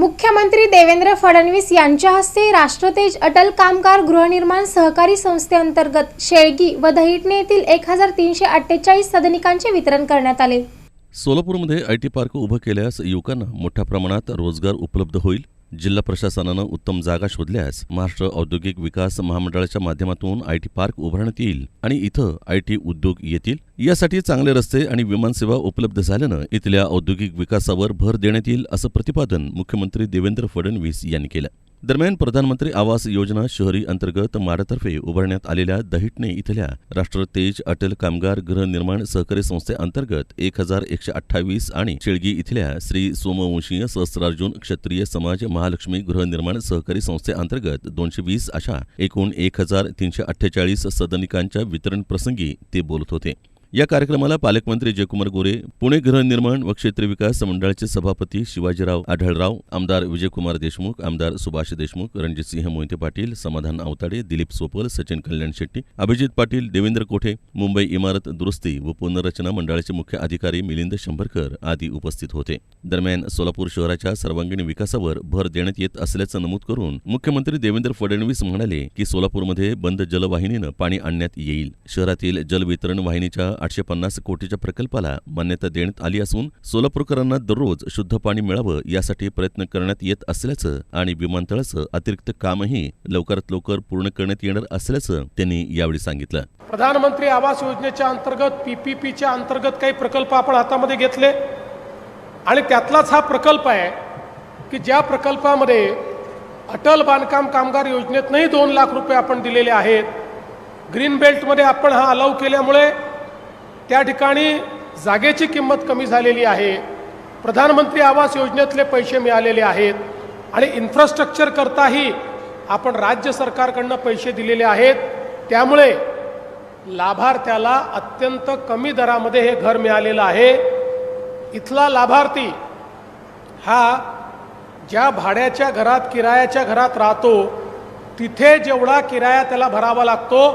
मुख्यमंत्री देवेंद्र फडणवीस यांच्या हस्ते राष्ट्रतेज अटल कामगार गृहनिर्माण सहकारी संस्थेअंतर्गत शेळगी व दहिटणे येथील एक हजार तीनशे अठ्ठेचाळीस सदनिकांचे वितरण करण्यात आले. सोलापूरमध्ये आय टी पार्क उभं केल्यास युवकांना मोठ्या प्रमाणात रोजगार उपलब्ध होईल. जिल्हा प्रशासनानं उत्तम जागा शोधल्यास महाराष्ट्र औद्योगिक विकास महामंडळाच्या माध्यमातून आय टी पार्क उभारण्यात येईल आणि इथं आय टी उद्योग येतील. यासाठी चांगले रस्ते आणि विमानसेवा उपलब्ध झाल्यानं इथल्या औद्योगिक विकासावर भर देण्यात येईल असं प्रतिपादन मुख्यमंत्री देवेंद्र फडणवीस यांनी केलं. दरम्यान प्रधानमंत्री आवास योजना शहरी अंतर्गत माडातर्फे उभारण्यात आलेल्या दहिटणे इथल्या राष्ट्र तेज अटल कामगार गृहनिर्माण सहकारी संस्थेअंतर्गत एक हजार एकशे अठ्ठावीस आणि शेळगी इथल्या श्री सोमवंशीय सहस्रार्जुन क्षत्रिय समाज महालक्ष्मी गृहनिर्माण सहकारी संस्थेअंतर्गत दोनशे वीस अशा एकूण एक हजार तीनशे अठ्ठेचाळीस सदनिकांच्या वितरण प्रसंगी ते बोलत होते. या कार्यक्रमाला पालकमंत्री जयकुमार गोरे पुणे गृहनिर्माण व क्षेत्र विकास मंडळाचे सभापती शिवाजीराव आढळराव आमदार विजयकुमार देशमुख आमदार सुभाष देशमुख रणजितसिंह मोहिते पाटील समाधान आवताडे दिलीप सोपल सचिन कल्याण शेट्टी अभिजित पाटील देवेंद्र कोठे मुंबई इमारत दुरुस्ती व पुनर्रचना मंडळाचे मुख्य अधिकारी मिलिंद शंभरकर आदी उपस्थित होते. दरम्यान सोलापूर शहराच्या सर्वांगीण विकासावर भर देण्यात येत असल्याचं नमूद करून मुख्यमंत्री देवेंद्र फडणवीस म्हणाले की सोलापूरमध्ये बंद जलवाहिनीनं पाणी आणण्यात येईल. शहरातील जलवितरण वाहिनीच्या आठशे पन्नास कोटीच्या प्रकल्पाला मान्यता देण्यात आली असून सोलापूरकरांना दररोज शुद्ध पाणी मिळावं यासाठी प्रयत्न करण्यात येत असल्याचं आणि विमानतळाचं अतिरिक्त कामही लवकरात लवकर पूर्ण करण्यात येणार असल्याचं त्यांनी यावेळी सांगितलं. प्रधानमंत्री आवास योजनेच्या अंतर्गत पी पी पीच्या अंतर्गत काही प्रकल्प आपण हातामध्ये घेतले. आणि त्यातलाच हा प्रकल्प आहे की ज्या प्रकल्पामध्ये अटल बांधकाम कामगार योजनेतनंही दोन लाख रुपये आपण दिलेले आहेत. ग्रीन बेल्टमध्ये आपण हा अलाव केल्यामुळे त्या ठिकाणी जागेची किंमत कमी झालेली आहे. प्रधानमंत्री आवास योजनेतले पैसे मिळालेले आहेत. आणि इन्फ्रास्ट्रक्चर करताही आपण राज्य सरकारकडनं पैसे दिलेले आहेत. त्यामुळे लाभार्थ्याला अत्यंत कमी दरामध्ये हे घर मिळालेलं आहे. इथला लाभार्थी हा ज्या भाड्याच्या घरात किरायाच्या घरात राहतो तिथे जेवढा किराया त्याला भरावा लागतो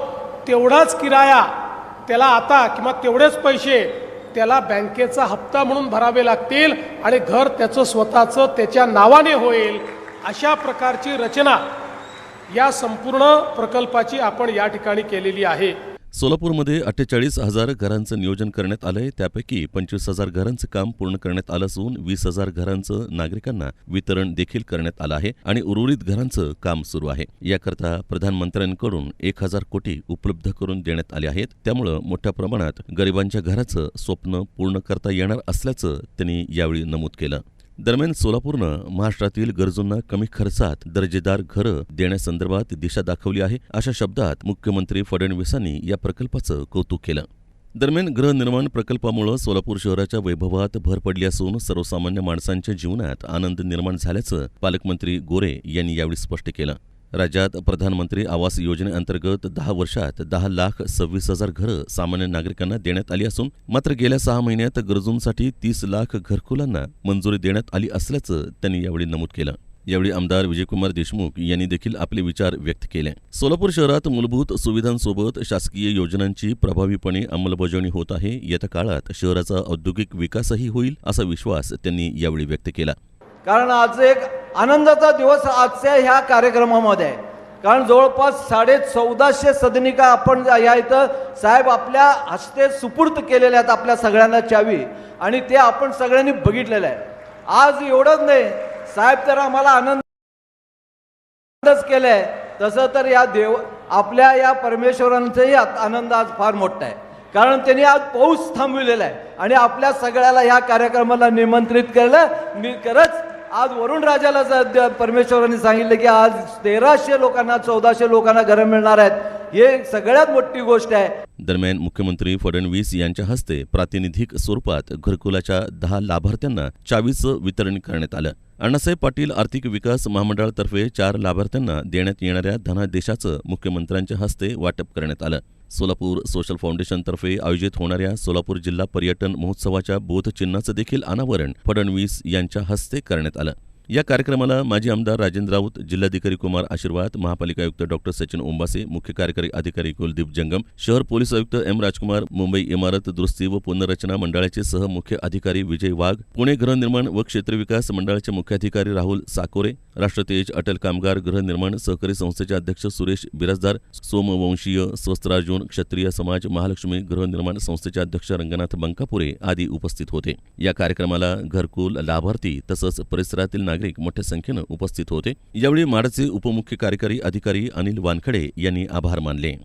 तेवढाच किराया त्याला आता किंवा तेवढेच पैसे त्याला बँकेचा हप्ता म्हणून भरावे लागतील आणि घर त्याचं स्वतःचं त्याच्या नावाने होईल अशा प्रकारची रचना या संपूर्ण प्रकल्पाची आपण या ठिकाणी केलेली आहे. सोलापूरमध्ये अठ्ठेचाळीस हजार घरांचं नियोजन करण्यात आलंय. त्यापैकी पंचवीस हजार घरांचं काम पूर्ण करण्यात आलं असून वीस हजार घरांचं नागरिकांना वितरण देखील करण्यात आलं आहे आणि उर्वरित घरांचं काम सुरू आहे. याकरता प्रधानमंत्र्यांकडून एक हजार कोटी उपलब्ध करून देण्यात आले आहेत. त्यामुळं मोठ्या प्रमाणात गरिबांच्या घराचं स्वप्न पूर्ण करता येणार असल्याचं त्यांनी यावेळी नमूद केलं. दरम्यान सोलापूरनं महाराष्ट्रातील गरजूंना कमी खर्चात दर्जेदार घरं देण्यासंदर्भात दिशा दाखवली आहे अशा शब्दात मुख्यमंत्री फडणवीसांनी या प्रकल्पाचं कौतुक केलं. दरम्यान गृहनिर्माण प्रकल्पामुळे सोलापूर शहराच्या वैभवात भर पडली असून सर्वसामान्य माणसांच्या जीवनात आनंद निर्माण झाल्याचं पालकमंत्री गोरे यांनी यावेळी स्पष्ट केलं. राज्यात प्रधानमंत्री आवास योजनेअंतर्गत दहा वर्षात दहा लाख सव्वीस हजार घरं सामान्य नागरिकांना देण्यात आली असून मात्र गेल्या सहा महिन्यात गरजूंसाठी तीस लाख घरकुलांना मंजुरी देण्यात आली असल्याचं त्यांनी यावेळी नमूद केलं. यावेळी आमदार विजयकुमार देशमुख यांनी देखील आपले विचार व्यक्त केले. सोलापूर शहरात मूलभूत सुविधांसोबत शासकीय योजनांची प्रभावीपणे अंमलबजावणी होत आहे. येत्या काळात शहराचा औद्योगिक विकासही होईल असा विश्वास त्यांनी यावेळी व्यक्त केला. कारण आज एक आनंदाचा दिवस आजच्या ह्या कार्यक्रमामध्ये. आहे कारण जवळपास साडे चौदाशे सदनिका आपण या इथं साहेब आपल्या हस्ते सुपूर्त केलेल्या आहेत आपल्या सगळ्यांना चावी. आणि ते आपण सगळ्यांनी बघितलेलं आहे. आज एवढंच नाही. साहेब तर आम्हाला आनंद आनंदच आहे तसं तर या देव आपल्या या परमेश्वरांचाही आनंद आज फार मोठा आहे. कारण त्यांनी आज पाऊस थांबविलेला आहे. आणि आपल्या सगळ्याला ह्या कार्यक्रमाला निमंत्रित केलं मी खरंच आज वरुण राजाला परमेश्वरांनी सांगितलं की आज तेराशे लोकांना चौदाशे लोकांना घरं मिळणार आहेत हे सगळ्यात मोठी गोष्ट आहे. दरम्यान मुख्यमंत्री फडणवीस यांच्या हस्ते प्रातिनिधिक स्वरूपात घरकुलाच्या दहा लाभार्थ्यांना चावीचं वितरण करण्यात आलं. अण्णासाहेब पाटील आर्थिक विकास महामंडळातर्फे चार लाभार्थ्यांना देण्यात येणाऱ्या धनादेशाचं मुख्यमंत्र्यांच्या हस्ते वाटप करण्यात आलं. सोलापूर सोशल फाउंडेशनतर्फे आयोजित होणाऱ्या सोलापूर जिल्हा पर्यटन महोत्सवाच्या बोधचिन्हाचं देखील अनावरण फडणवीस यांच्या हस्ते करण्यात आलं. या कार्यक्रमाला माजी आमदार राजेंद्र राऊत जिल्हाधिकारी कुमार आशीर्वाद महापालिका आयुक्त डॉक्टर सचिन ओंबासे मुख्य कार्यकारी अधिकारी कुलदीप जंगम शहर पोलीस आयुक्त एम राजकुमार मुंबई इमारत दुरुस्ती व पुनर्रचना मंडळाचे सह मुख्य अधिकारी विजय वाघ पुणे गृहनिर्माण व क्षेत्रविकास मंडळाचे मुख्याधिकारी राहुल साकोरे राष्ट्रतेज अटल कामगार गृहनिर्माण सहकारी संस्थेचे अध्यक्ष सुरेश बिराजदार सोमवंशीय स्वस्त्रार्जुन क्षत्रिय समाज महालक्ष्मी गृहनिर्माण संस्थेचे अध्यक्ष रंगनाथ बंकापुरे आदी उपस्थित होते. या कार्यक्रमाला घरकुल लाभार्थी तसंच परिसरातील नागरिक मोठ्या संख्येनं उपस्थित होते. यावेळी माडचे उपमुख्य कार्यकारी अधिकारी अनिल वानखडे यांनी आभार मानले.